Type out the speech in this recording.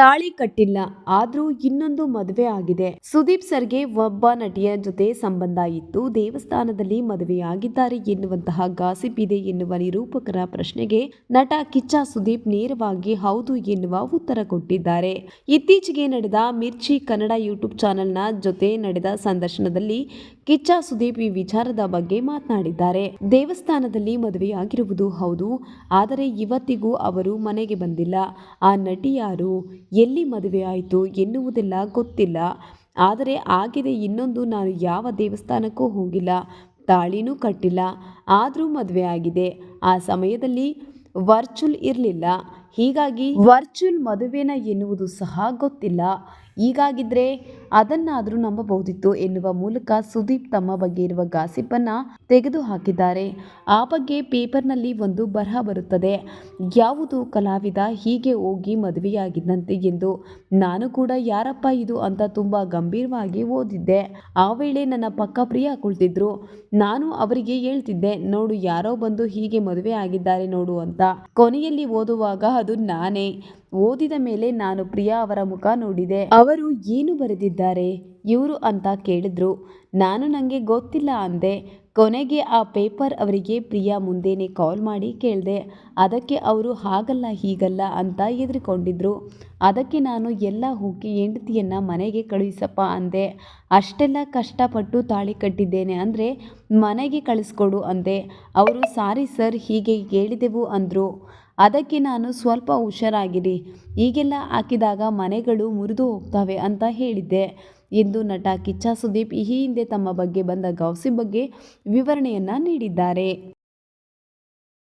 ತಾಳಿ ಕಟ್ಟಿಲ್ಲ, ಆದ್ರೂ ಇನ್ನೊಂದು ಮದುವೆ ಆಗಿದೆ. ಸುದೀಪ್ ಸರ್ಗೆ ಒಬ್ಬ ನಟಿಯ ಜೊತೆ ಸಂಬಂಧ ಇತ್ತು ದೇವಸ್ಥಾನದಲ್ಲಿ ಮದುವೆಯಾಗಿದ್ದಾರೆ ಎನ್ನುವಂತಹ ಗಾಸಿಪ್ ಇದೆ ಎನ್ನುವ ನಿರೂಪಕರ ಪ್ರಶ್ನೆಗೆ ನಟ ಕಿಚ್ಚ ಸುದೀಪ್ ನೇರವಾಗಿ ಹೌದು ಎನ್ನುವ ಉತ್ತರ ಕೊಟ್ಟಿದ್ದಾರೆ. ಇತ್ತೀಚೆಗೆ ನಡೆದ ಮಿರ್ಚಿ ಕನ್ನಡ ಯೂಟ್ಯೂಬ್ ಚಾನೆಲ್ನ ಜೊತೆ ನಡೆದ ಸಂದರ್ಶನದಲ್ಲಿ ಕಿಚ್ಚ ಸುದೀಪ್ ಈ ವಿಚಾರದ ಬಗ್ಗೆ ಮಾತನಾಡಿದ್ದಾರೆ. ದೇವಸ್ಥಾನದಲ್ಲಿ ಮದುವೆಯಾಗಿರುವುದು ಹೌದು, ಆದರೆ ಇವತ್ತಿಗೂ ಅವರು ಮನೆಗೆ ಬಂದಿಲ್ಲ. ಆ ನಟಿ ಯಾರು? ಎಲ್ಲಿ ಮದುವೆ ಆಯಿತು ಎನ್ನುವುದೆಲ್ಲ ಗೊತ್ತಿಲ್ಲ. ಆದರೆ ಆಗಿದೆ ಇನ್ನೊಂದು ನಾನು ಯಾವ ದೇವಸ್ಥಾನಕ್ಕೂ ಹೋಗಿಲ್ಲ, ತಾಳಿನೂ ಕಟ್ಟಿಲ್ಲ, ಆದರೂ ಮದುವೆ ಆಗಿದೆ. ಆ ಸಮಯದಲ್ಲಿ ವರ್ಚುಲ್ ಇರಲಿಲ್ಲ. ಹೀಗಾಗಿ ವರ್ಚುಲ್ ಮದುವೆನ ಎನ್ನುವುದು ಸಹ ಗೊತ್ತಿಲ್ಲ. ಹೀಗಾಗಿದ್ರೆ ಅದನ್ನಾದರೂ ನಂಬಬಹುದಿತ್ತು ಎನ್ನುವ ಮೂಲಕ ಸುದೀಪ್ ತಮ್ಮ ಬಗ್ಗೆ ಇರುವ ಗಾಸಿಪ್ಪನ್ನು ತೆಗೆದು ಹಾಕಿದ್ದಾರೆ ಆ ಬಗ್ಗೆ ಪೇಪರ್ನಲ್ಲಿ ಒಂದು ಬರಹ ಬರುತ್ತದೆ. ಯಾವುದು ಕಲಾವಿದ ಹೀಗೆ ಹೋಗಿ ಮದುವೆಯಾಗಿದ್ದಂತೆ ಎಂದು ನಾನು ಕೂಡ ಯಾರಪ್ಪ ಇದು ಅಂತ ತುಂಬ ಗಂಭೀರವಾಗಿ ಓದಿದ್ದೆ. ಆ ವೇಳೆ ನನ್ನ ಪಕ್ಕ ಪ್ರಿಯ ಕುಳಿತಿದ್ರು. ನಾನು ಅವರಿಗೆ ಹೇಳ್ತಿದ್ದೆ, ನೋಡು, ಯಾರೋ ಬಂದು ಹೀಗೆ ಮದುವೆ ಆಗಿದ್ದಾರೆ ನೋಡು ಅಂತ. ಕೊನೆಯಲ್ಲಿ ಓದುವಾಗ ಅದು ನಾನೇ. ಓದಿದ ಮೇಲೆ ನಾನು ಪ್ರಿಯಾ ಅವರ ಮುಖ ನೋಡಿದೆ. ಅವರು ಏನು ಬರೆದಿದ್ದಾರೆ? ಇವರು ಅಂತ ಕೇಳಿದ್ರು. ನಾನು ನನಗೆ ಗೊತ್ತಿಲ್ಲ ಅಂದೆ. ಕೊನೆಗೆ ಆ ಪೇಪರ್ ಅವರಿಗೆ ಪ್ರಿಯಾ ಮುಂದೆನೇ ಕಾಲ್ ಮಾಡಿ ಕೇಳಿದೆ, ಅದಕ್ಕೆ ಅವರು ಹಾಗಲ್ಲ ಹೀಗಲ್ಲ ಅಂತ ಎದುರುಕೊಂಡಿದ್ರು ಅದಕ್ಕೆ ನಾನು ಎಲ್ಲ ಹೋಗಿ ಹೆಂಡತಿಯನ್ನು ಮನೆಗೆ ಕಳುಹಿಸಪ್ಪ ಅಂದೆ. ಅಷ್ಟೆಲ್ಲ ಕಷ್ಟಪಟ್ಟು ತಾಳಿ ಕಟ್ಟಿದ್ದೇನೆ ಅಂದರೆ ಮನೆಗೆ ಕಳಿಸ್ಕೊಡು ಅಂದೆ. ಅವರು, ಸಾರಿ ಸರ್, ಹೀಗೆ ಹೇಳಿದೆವು ಅಂದರು. ಅದಕ್ಕೆ ನಾನು ಸ್ವಲ್ಪ ಹುಷಾರಾಗಿರಿ. ಈಗೆಲ್ಲ ಹಾಕಿದಾಗ ಮನೆಗಳು ಮುರಿದು ಹೋಗ್ತವೆ ಅಂತ ಹೇಳಿದ್ದೆ. ಎಂದು ನಟ ಕಿಚ್ಚ ಸುದೀಪ್ ಈ ಹಿಂದೆ ತಮ್ಮ ಬಗ್ಗೆ ಬಂದ ಗೌಸಿ ಬಗ್ಗೆ ವಿವರಣೆಯನ್ನು ನೀಡಿದ್ದಾರೆ.